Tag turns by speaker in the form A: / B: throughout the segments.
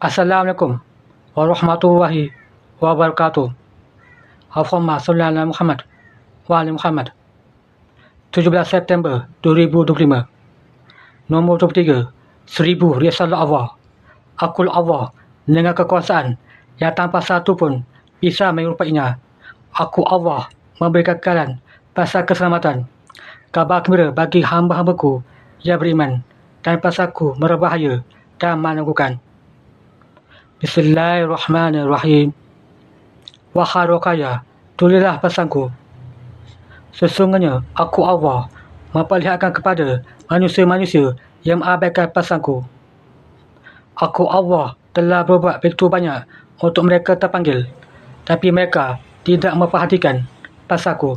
A: Assalamualaikum warahmatullahi wabarakatuh. Allahumma salli ala Muhammad wa ali Muhammad. 17 September 2025. Nombor 23. Seribu Risalah Allah. Akul Allah dengan kekuasaan yang tanpa satu pun bisa menyerupainya. Aku Allah memberikan kalian pasal keselamatan. Kabar gembira bagi hamba-hambaku yang beriman dan pasalku merbahaya dan menangguhkan. Bismillahirrahmanirrahim. Wahai Rokaya, tulislah pesanku. Sesungguhnya aku Allah memperlihatkan kepada manusia-manusia yang mengabaikan pesanku. Aku Allah telah berbuat begitu banyak untuk mereka terpanggil, tapi mereka tidak memperhatikan pasalku.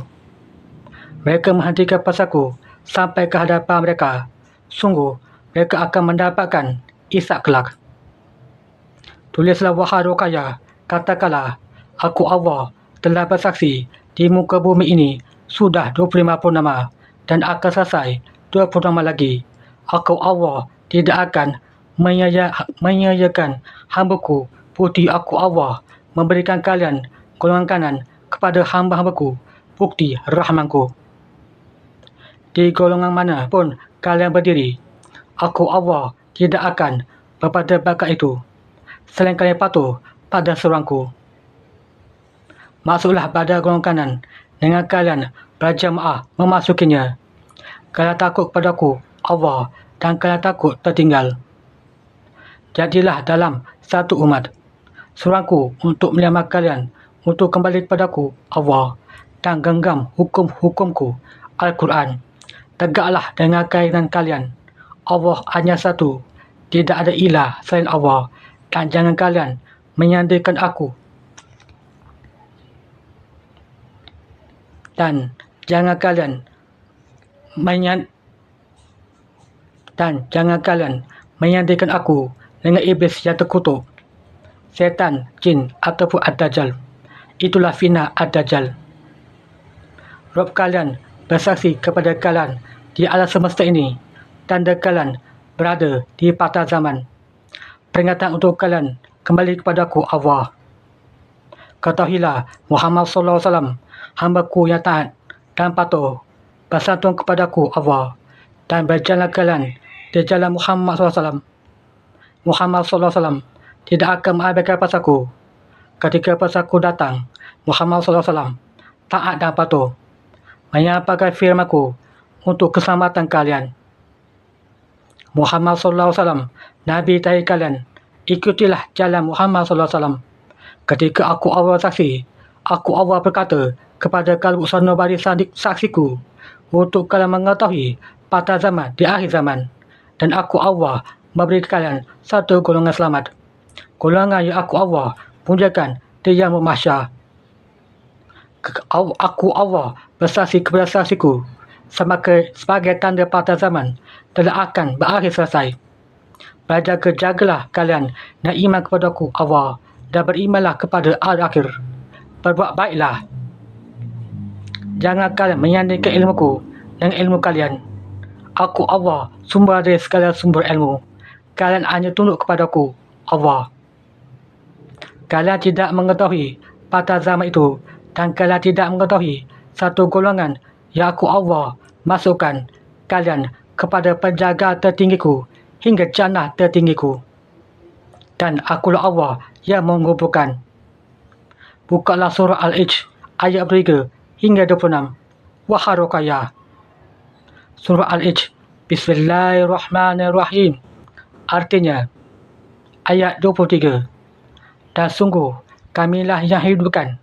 A: Mereka menghentikan pasalku sampai ke hadapan mereka. Sungguh, mereka akan mendapatkan isak kelak. Tulislah wahai Rukaya, katakanlah, aku Allah telah bersaksi di muka bumi ini sudah 25 purnama dan akan selesai 20 purnama lagi. Aku Allah tidak akan menyayakan hambaku putih aku Allah memberikan kalian golongan kanan kepada hamba-hambaku bukti rahmanku. Di golongan mana pun kalian berdiri, aku Allah tidak akan berpada bakat itu selain kalian patuh pada seruanku. Masuklah pada golongan kanan dengan kalian berjamaah memasukinya. Kalian takut padaku, Allah, dan kalian takut tertinggal. Jadilah dalam satu umat. Seruanku untuk menyelamat kalian, untuk kembali kepadaku, Allah, dan genggam hukum-hukumku, Al-Quran. Tegaklah dengan kaitan kalian. Allah hanya satu. Tidak ada ilah selain Allah dan jangan kalian menyandarkan aku. Dan jangan kalian menyan dan jangan kalian menyandarkan aku dengan iblis yang terkutuk. Setan, jin ataupun ad-dajjal. Itulah fina ad-dajjal. Rob kalian bersaksi kepada kalian di alam semesta ini. Tanda kalian berada di patah zaman peringatan untuk kalian kembali kepada aku Allah. Ketahuilah Muhammad sallallahu alaihi wasallam hamba-Ku yang taat dan patuh bersantun kepadaku Allah dan berjalan kalian di jalan Muhammad sallallahu alaihi wasallam. Muhammad sallallahu alaihi wasallam tidak akan mengabaikan pasalku. Ketika pasalku datang, Muhammad sallallahu alaihi wasallam taat dan patuh menyampaikan firmanku untuk keselamatan kalian. Muhammad sallallahu alaihi wasallam Nabi tadi kalian, ikutilah jalan Muhammad wasallam. Ketika aku awal saksi, aku awal berkata kepada kalbu sanubari saksiku untuk kalian mengetahui pada zaman di akhir zaman. Dan aku Allah memberi kalian satu golongan selamat. Golongan yang aku Allah punjakan di yang memasya. Aku Allah bersaksi kepada saksiku sebagai, sebagai tanda pada zaman telah akan berakhir selesai. Berjaga-jagalah kalian dan iman kepada aku Allah dan berimanlah kepada akhir. Berbuat baiklah. Jangan kalian menyandingkan ilmuku dengan ilmu kalian. Aku Allah, sumber dari segala sumber ilmu. Kalian hanya tunduk kepada aku, Allah. Kalian tidak mengetahui pada zaman itu dan kalian tidak mengetahui satu golongan yang aku Allah masukkan kalian kepada penjaga tertinggiku hingga jannah tertinggiku. Dan akulah Allah yang menguburkan. Bukalah surah Al-Ij ayat berikut hingga 26. Waharokaya. Surah Al-Ij. Bismillahirrahmanirrahim. Artinya, ayat 23. Dan sungguh, kamilah yang hidupkan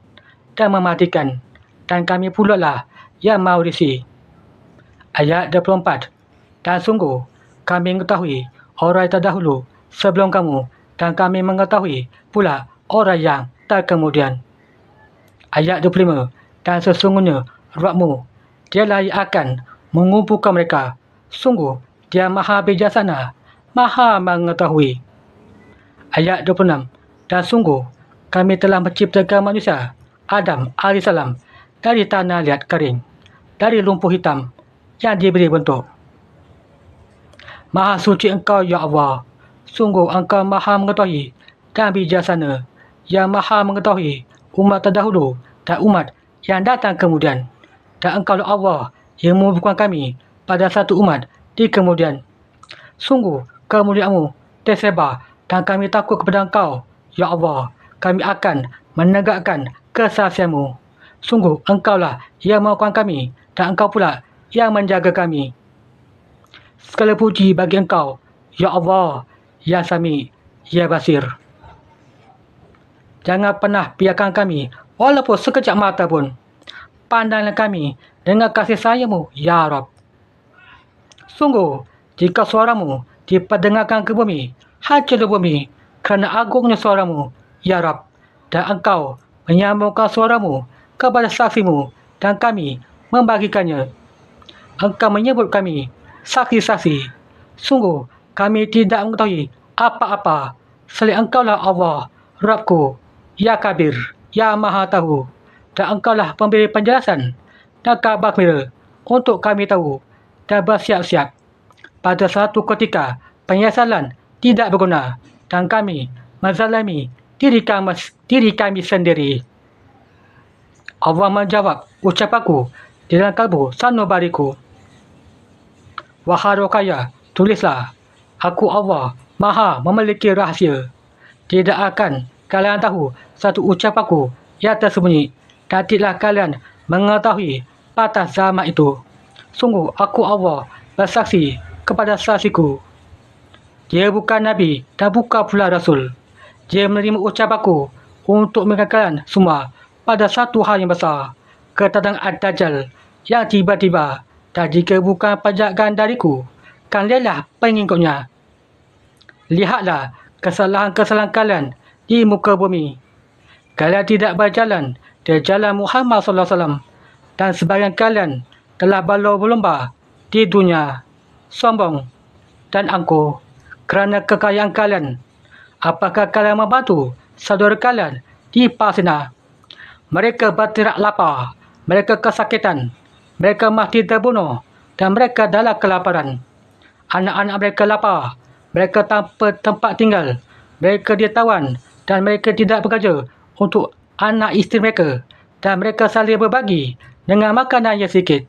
A: dan mematikan. Dan kami pula lah yang maurisi. Ayat 24. Dan sungguh, kami mengetahui orang terdahulu sebelum kamu dan kami mengetahui pula orang yang terkemudian. Ayat 25 Dan sesungguhnya Rabbmu dialah yang akan mengumpulkan mereka. Sungguh dia maha bijaksana, maha mengetahui. Ayat 26 Dan sungguh kami telah menciptakan manusia Adam AS dari tanah liat kering, dari lumpuh hitam yang diberi bentuk. Maha suci engkau, Ya Allah. Sungguh engkau maha mengetahui dan bijaksana yang maha mengetahui umat terdahulu dan umat yang datang kemudian. Dan engkau Allah yang mengumpulkan kami pada satu umat di kemudian. Sungguh kemuliaanmu tersebar dan kami takut kepada engkau, Ya Allah. Kami akan menegakkan kesaksianmu. Sungguh engkaulah yang mengukuhkan kami dan engkau pula yang menjaga kami. Segala puji bagi engkau, Ya Allah, Ya Sami, Ya Basir. Jangan pernah biarkan kami, walaupun sekejap mata pun. Pandanglah kami dengan kasih sayangmu, Ya Rab. Sungguh, jika suaramu diperdengarkan ke bumi, hancurlah bumi kerana agungnya suaramu, Ya Rab. Dan engkau menyambungkan suaramu kepada saksimu dan kami membagikannya. Engkau menyebut kami saksi-saksi. Sungguh, kami tidak mengetahui apa-apa selain engkaulah Allah, Rabku, Ya Kabir, Ya Maha Tahu. Dan engkaulah pemberi penjelasan dan kabar untuk kami tahu dan bersiap-siap. Pada satu ketika, penyesalan tidak berguna dan kami menzalami diri kami, diri kami sendiri. Allah menjawab ucapanku di dalam kalbu sanubariku. Wahai Rokaya, tulislah. Aku Allah, maha memiliki rahsia. Tidak akan kalian tahu satu ucapanku yang tersembunyi. Dan tidaklah kalian mengetahui batas zaman itu. Sungguh aku Allah bersaksi kepada saksiku. Dia bukan Nabi dan bukan pula Rasul. Dia menerima ucapanku untuk mengingatkan semua pada satu hal yang besar. Kedatangan Ad-Dajjal yang tiba-tiba dan jika bukan pajakan dariku, kalianlah pengikutnya. Lihatlah kesalahan-kesalahan kalian di muka bumi. Kalian tidak berjalan di jalan Muhammad sallallahu alaihi wasallam dan sebagian kalian telah balau berlomba di dunia sombong dan angkuh kerana kekayaan kalian. Apakah kalian membantu saudara kalian di Palestina? Mereka bertirak lapar, mereka kesakitan, mereka mati terbunuh dan mereka dalam kelaparan. Anak-anak mereka lapar. Mereka tanpa tempat tinggal. Mereka ditawan dan mereka tidak bekerja untuk anak isteri mereka. Dan mereka saling berbagi dengan makanan yang sedikit.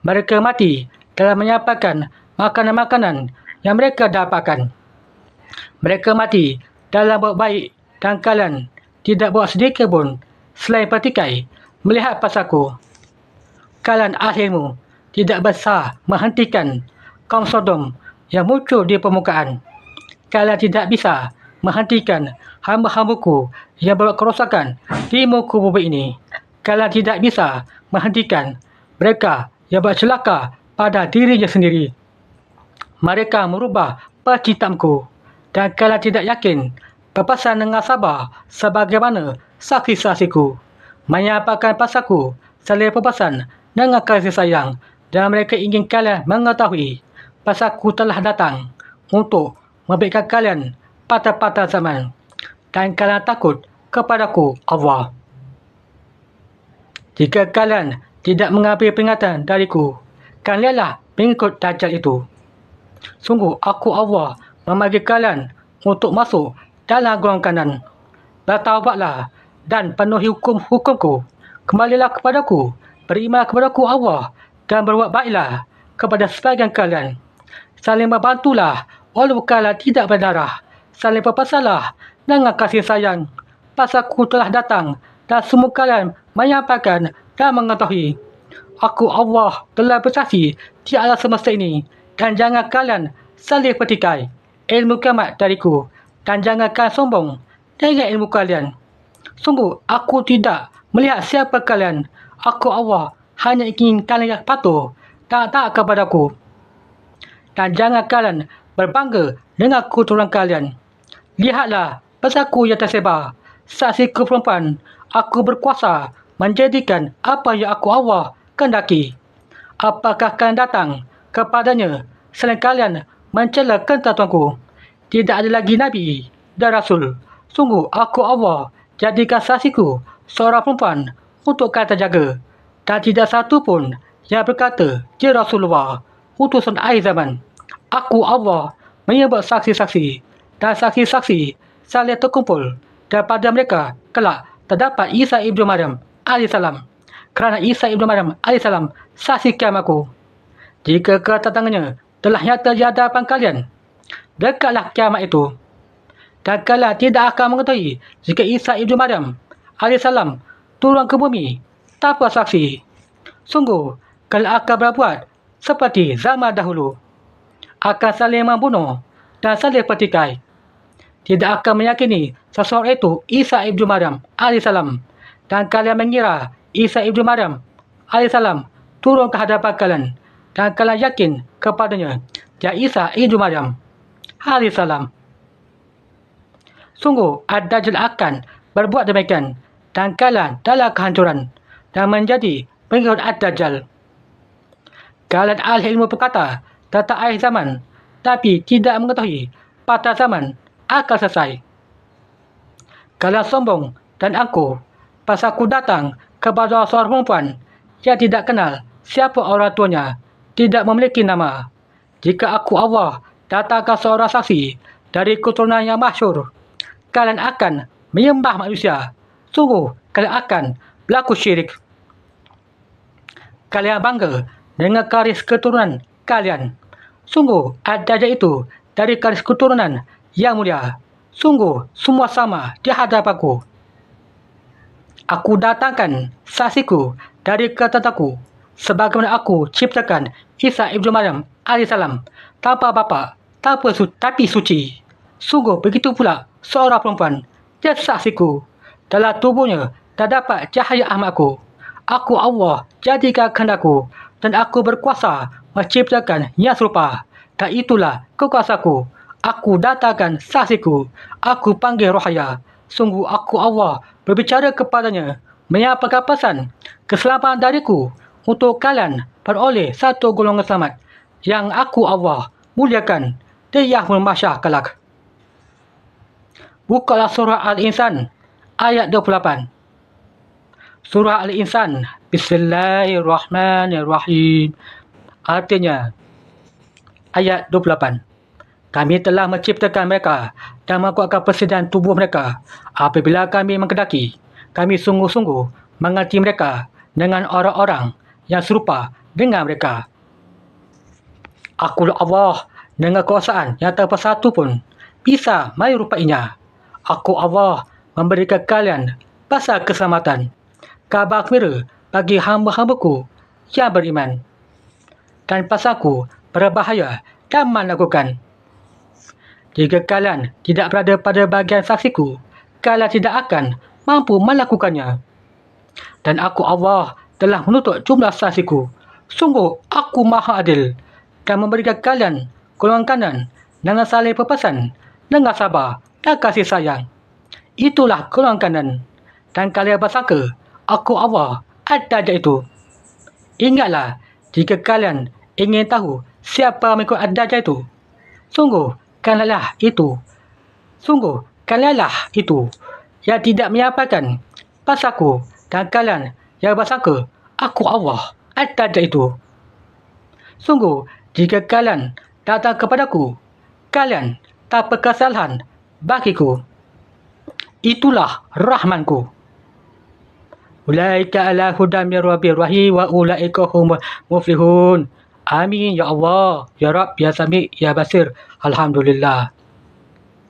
A: Mereka mati dalam menyampaikan makanan-makanan yang mereka dapatkan. Mereka mati dalam buat baik dan kalian tidak buat sedikit pun selain pertikai melihat pasaku kalian akhirmu tidak besar menghentikan kaum Sodom yang muncul di permukaan. Kalian tidak bisa menghentikan hamba-hambaku yang berbuat kerosakan di muka bumi ini. Kalian tidak bisa menghentikan mereka yang bercelaka pada dirinya sendiri. Mereka merubah penciptaanku dan kalian tidak yakin berpasan dengan sabar sebagaimana saksi-saksiku menyampaikan pasaku selain perpasan dengan kasih sayang dan mereka ingin kalian mengetahui pasal aku telah datang untuk memberikan kalian patah-patah zaman dan kalian takut kepadaku Allah. Jika kalian tidak mengambil peringatan dariku, kalianlah pengikut dajjal itu. Sungguh aku Allah memanggil kalian untuk masuk dalam golongan kanan. Bertaubatlah dan penuhi hukum-hukumku. Kembalilah kepadaku beriman kepada ku Allah dan berbuat baiklah kepada sebagian kalian. Saling membantulah walaupun kalian tidak berdarah. Saling berpasalah dengan kasih sayang. Pasal ku telah datang dan semua kalian menyampaikan dan mengetahui. Aku Allah telah bersaksi di alam semesta ini dan jangan kalian saling petikai ilmu kiamat dariku dan jangan kalian sombong dengan ilmu kalian. Sungguh aku tidak melihat siapa kalian Aku Allah hanya ingin kalian patuh dan taat kepadaku. Dan jangan kalian berbangga dengan keturunan kalian. Lihatlah pesaku yang tersebar. Saksi ke perempuan, aku berkuasa menjadikan apa yang aku Allah kendaki. Apakah kalian datang kepadanya selain kalian mencela ketentuanku? Tidak ada lagi Nabi dan Rasul. Sungguh aku Allah jadikan saksiku seorang perempuan untuk kata jaga. Dan tidak satu pun yang berkata, Ya Rasulullah, utusan akhir zaman. Aku Allah menyebut saksi-saksi dan saksi-saksi saling terkumpul daripada mereka kelak terdapat Isa Ibn Maryam alaihissalam. Kerana Isa Ibn Maryam alaihissalam saksikan aku. Jika kedatangannya telah nyata di hadapan kalian, dekatlah kiamat itu. Dan kalian tidak akan mengetahui jika Isa Ibn Maryam alaihissalam turun ke bumi tanpa saksi. Sungguh, kalian akan berbuat seperti zaman dahulu. Akan saling membunuh dan saling pertikai. Tidak akan meyakini seseorang itu Isa Ibn Maryam alaihissalam. Dan kalian mengira Isa Ibn Maryam alaihissalam turun ke hadapan kalian dan kalian yakin kepadanya dia Isa Ibn Maryam alaihissalam. Sungguh, Ad-Dajjal akan berbuat demikian dan kalian dalam kehancuran dan menjadi pengikut Ad-Dajjal. Kalian ahli ilmu berkata tentang akhir zaman tapi tidak mengetahui pada zaman akan selesai. Kalian sombong dan aku pas aku datang kepada seorang perempuan yang tidak kenal siapa orang tuanya tidak memiliki nama. Jika aku Allah datangkan seorang saksi dari keturunan yang masyur, kalian akan menyembah manusia. Sungguh, kalian akan berlaku syirik. Kalian bangga dengan karis keturunan kalian. Sungguh, ada aja itu dari karis keturunan yang mulia. Sungguh, semua sama di hadapanku. Aku datangkan saksiku dari ketetaku sebagaimana aku ciptakan Isa Ibn Maryam alaihissalam tanpa bapa, tanpa su tapi suci. Sungguh begitu pula seorang perempuan, dia saksiku. Dalam tubuhnya terdapat cahaya ahmadku. Aku Allah jadikan kehendakku dan aku berkuasa menciptakan yang serupa. Dan itulah kekuasaku. Aku datangkan saksiku. Aku panggil rohaya. Sungguh aku Allah berbicara kepadanya. Menyampaikan pesan keselamatan dariku untuk kalian peroleh satu golongan selamat yang aku Allah muliakan di Yahmul Masyah kelak. Bukalah surah Al-Insan ayat 28. Surah Al-Insan Bismillahirrahmanirrahim Artinya Ayat 28 Kami telah menciptakan mereka dan menguatkan persediaan tubuh mereka apabila kami mengkedaki kami sungguh-sungguh mengerti mereka dengan orang-orang yang serupa dengan mereka. Aku Allah dengan kuasaan yang tanpa satu pun bisa menyerupainya. Aku Allah memberikan kalian pasal keselamatan. Kabar gembira bagi hamba-hambaku yang beriman. Dan pasalku berbahaya dan melakukan. Jika kalian tidak berada pada bagian saksiku, kalian tidak akan mampu melakukannya. Dan aku Allah telah menutup jumlah saksiku. Sungguh aku maha adil dan memberikan kalian golongan kanan dengan saling perpesan dengan sabar dan kasih sayang. Itulah golongan kanan. Dan kalian bersangka, aku Allah ada je itu. Ingatlah, jika kalian ingin tahu siapa mengikut ada je itu. Sungguh, kalianlah itu. Sungguh, kalianlah itu yang tidak menyampaikan pasalku dan kalian yang bersangka aku Allah ada itu. Sungguh, jika kalian datang kepadaku, kalian tak kesalahan bagiku. Itulah rahmanku. Ulaika ala hudan min rabbir rahim wa ulaika hum muflihun. Amin ya Allah, ya Rabb, ya Sami, ya Basir. Alhamdulillah.